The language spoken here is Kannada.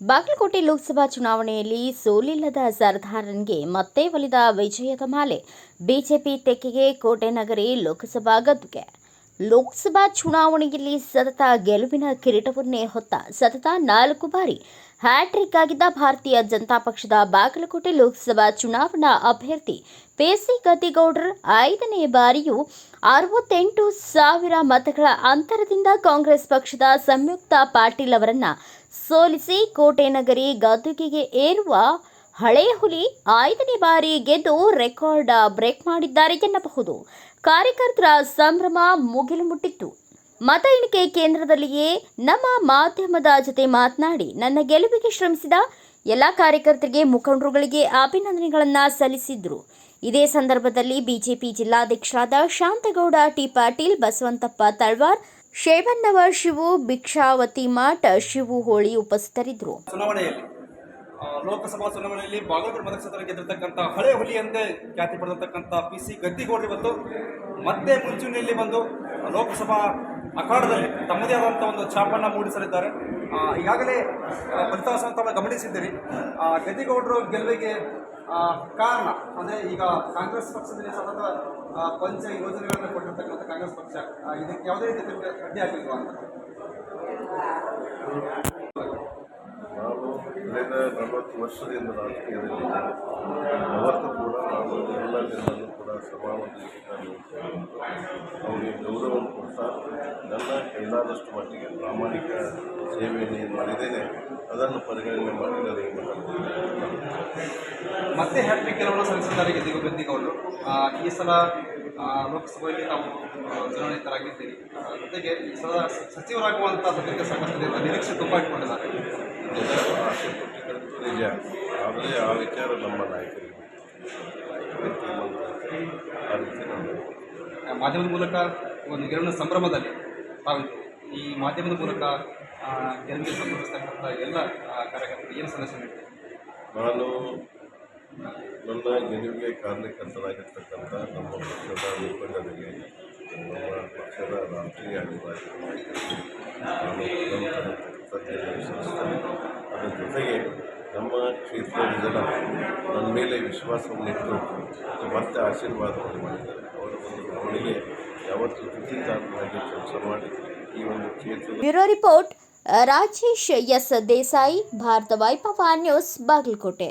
ಬಾಗಲಕೋಟೆ ಲೋಕಸಭಾ ಚುನಾವಣೆಯಲ್ಲಿ ಸೋಲಿಲ್ಲದ ಸರ್ದಾರನ್ಗೆ ಮತ್ತೆ ಒಲಿದ ವಿಜಯದ ಮಾಲೆ. ಬಿಜೆಪಿ ತೆಕ್ಕೆಗೆ ಕೋಟೆ ನಗರಿ ಲೋಕಸಭಾ ಗದ್ದುಗೆ. ಲೋಕಸಭಾ ಚುನಾವಣೆಯಲ್ಲಿ ಸತತ ಗೆಲುವಿನ ಕಿರೀಟವನ್ನೇ ಹೊತ್ತ ಸತತ ನಾಲ್ಕು ಬಾರಿ ಹ್ಯಾಟ್ರಿಕ್ ಆಗಿದ್ದ ಭಾರತೀಯ ಜನತಾ ಪಕ್ಷದ ಬಾಗಲಕೋಟೆ ಲೋಕಸಭಾ ಚುನಾವಣಾ ಅಭ್ಯರ್ಥಿ ಪೇಸಿ ಗದ್ದಿಗೌಡರ್ ಐದನೇ ಬಾರಿಯೂ ಅರವತ್ತೆಂಟು ಸಾವಿರ ಮತಗಳ ಅಂತರದಿಂದ ಕಾಂಗ್ರೆಸ್ ಪಕ್ಷದ ಸಂಯುಕ್ತ ಪಾಟೀಲ್ ಅವರನ್ನ ಸೋಲಿಸಿ ಕೋಟೆನಗರಿ ಗದ್ದುಗೆಗೆ ಏರುವ ಹಳೆ ಹುಲಿ ಐದನೇ ಬಾರಿ ಗೆದ್ದು ರೆಕಾರ್ಡ್ ಬ್ರೇಕ್ ಮಾಡಿದ್ದಾರೆ ಎನ್ನಬಹುದು. ಕಾರ್ಯಕರ್ತರ ಸಂಭ್ರಮ ಮುಗಿಲು ಮುಟ್ಟಿತ್ತು. ಮತ ಎಣಿಕೆ ಕೇಂದ್ರದಲ್ಲಿಯೇ ನಮ್ಮ ಮಾಧ್ಯಮದ ಜೊತೆ ಮಾತನಾಡಿ ನನ್ನ ಗೆಲುವಿಗೆ ಶ್ರಮಿಸಿದ ಎಲ್ಲ ಕಾರ್ಯಕರ್ತರಿಗೆ ಮುಖಂಡರುಗಳಿಗೆ ಅಭಿನಂದನೆಗಳನ್ನು ಸಲ್ಲಿಸಿದ್ರು. ಇದೇ ಸಂದರ್ಭದಲ್ಲಿ ಬಿಜೆಪಿ ಜಿಲ್ಲಾಧ್ಯಕ್ಷರಾದ ಶಾಂತಗೌಡ, ಟಿ ಪಾಟೀಲ್, ಬಸವಂತಪ್ಪ ತಳ್ವಾರ್ ಶೇವನ್ನವ ಶಿವು, ಭಿಕ್ಷಾವತಿ ಮಠ ಶಿವು ಹೋಳಿ ಉಪಸ್ಥಿತರಿದ್ದರು. ಚುನಾವಣೆಯಲ್ಲಿ ಲೋಕಸಭಾ ಚುನಾವಣೆಯಲ್ಲಿ ಬಾಗಲಕೋಟೆ ಮತಕ್ಷೇತ್ರ ಗೆದ್ದಿರ್ತಕ್ಕಂಥ ಹಳೆ ಹುಲಿಯಂತೆ ಖ್ಯಾತಿ ಪಡೆದಿರ್ತಕ್ಕಂಥ ಪಿ ಸಿ ಗದ್ದಿಗೌಡರು ಇವತ್ತು ಮತ್ತೆ ಮುಂಚೂಣಿಯಲ್ಲಿ ಬಂದು ಲೋಕಸಭಾ ಅಖಾಡದಲ್ಲಿ ತಮ್ಮದೇ ಆದಂಥ ಒಂದು ಛಾಪನ್ನು ಮೂಡಿಸಲಿದ್ದಾರೆ. ಈಗಾಗಲೇ ಫಲಿತಾಂಶ ತಾವು ಗಮನಿಸಿದ್ದೀರಿ. ಗದ್ದಿಗೌಡರು ಗೆಲುವಿಗೆ ಕಾರಣ, ಅಂದರೆ ಈಗ ಕಾಂಗ್ರೆಸ್ ಪಕ್ಷದಲ್ಲಿ ಸತತ ಪಂಚ ಯೋಜನೆಗಳನ್ನು ಕೊಟ್ಟಿರ್ತಕ್ಕಂಥ ಕಾಂಗ್ರೆಸ್ ಪಕ್ಷ ಇದಕ್ಕೆ ಯಾವುದೇ ರೀತಿ ಅಡ್ಡಿ ಆಗಿಲ್ವಾ? ಅಂತ ನಾವು ಕಳೆದ ನಲವತ್ತು ವರ್ಷದಿಂದ ರಾಜಕೀಯದಲ್ಲಿ ಅವತ್ತು ಕೂಡ ನಾವು ಎಲ್ಲ ಜನರನ್ನು ಕೂಡ ಸಮಾನವಾಗಿ ಅವರಿಗೆ ಗೌರವವನ್ನು ಕೊಡ್ತಾ ನನ್ನ ಕೈಲಾದಷ್ಟು ಮಟ್ಟಿಗೆ ಪ್ರಾಮಾಣಿಕ ಸೇವೆಯನ್ನು ಮಾಡಿದ್ದೇನೆ. ಅದನ್ನು ಪರಿಗಣನೆ ಮಾಡಿ ಮತ್ತೆ ಹ್ಯಾಟ್ರಿಕ್ ಕೆಲವರು ಸಲ್ಲಿಸಿದ್ದಾರೆ ಗೆದ್ದಿಗೆ ಗದ್ದಿಗೌಡರು ಆ, ಈ ಸಲ ಲೋಕಸಭೆಯಲ್ಲಿ ತಾವು ಆ, ಜೊತೆಗೆ ಈ ಸಲ ಸಚಿವರಾಗುವಂಥ ಸದ್ಯಕ್ಕೆ ಸಾಕಷ್ಟಿದೆ ನಿರೀಕ್ಷೆ ತುಂಬ ಇಟ್ಕೊಂಡಿದ್ದಾರೆ. ನಿಜ. ಆದರೆ ಆ ವಿಚಾರ ನಮ್ಮ ನಾಯಕರಿಗೆ ಮಾಧ್ಯಮದ ಮೂಲಕ ಒಂದು ಗೆಲುವಿನ ಸಂಭ್ರಮದಲ್ಲಿ ತಾವು ಈ ಮಾಧ್ಯಮದ ಮೂಲಕ ಗೆಲುವಿಗೆ ಸಂಬಂಧಿಸ್ತಕ್ಕಂಥ ಎಲ್ಲ ಕಾರ್ಯಕ್ರಮಕ್ಕೆ ಏನು ಸಂದೇಶ ನೀಡ್ತಾರೆ? ನಾನು ನನ್ನ ಗೆಲುವಿಗೆ ಕಾರಣಕರ್ತರಾಗಿರ್ತಕ್ಕಂಥ ನಮ್ಮ ಪಕ್ಷದ ಮುಖಂಡರಿಗೆ ನಮ್ಮ ಪಕ್ಷದ ರಾಷ್ಟ್ರೀಯ ಅಧಿಕಾರಿಗಳು ನಾನು ಅನಂತ ಕೃತಜ್ಞತೆ ಸಲ್ಲಿಸ್ತೇನೆ ಅದರ ಜೊತೆಗೆ ನಮ್ಮ ಕ್ಷೇತ್ರದ ಜನ ನನ್ನ ಮೇಲೆ ವಿಶ್ವಾಸವನ್ನಿಟ್ಟು ಮತ್ತೆ ಆಶೀರ್ವಾದವನ್ನು ಮಾಡಿದ್ದಾರೆ ಅವರ ಒಂದು ಅವರಿಗೆ ಯಾವತ್ತೂ ಕೃತಿಕಾರನಾಗಿ ಕೆಲಸ ಮಾಡಿ ಈ ಒಂದು ಕ್ಷೇತ್ರದ bureau report Rajesh S Desai Bharata Vaibhava news Bagalkote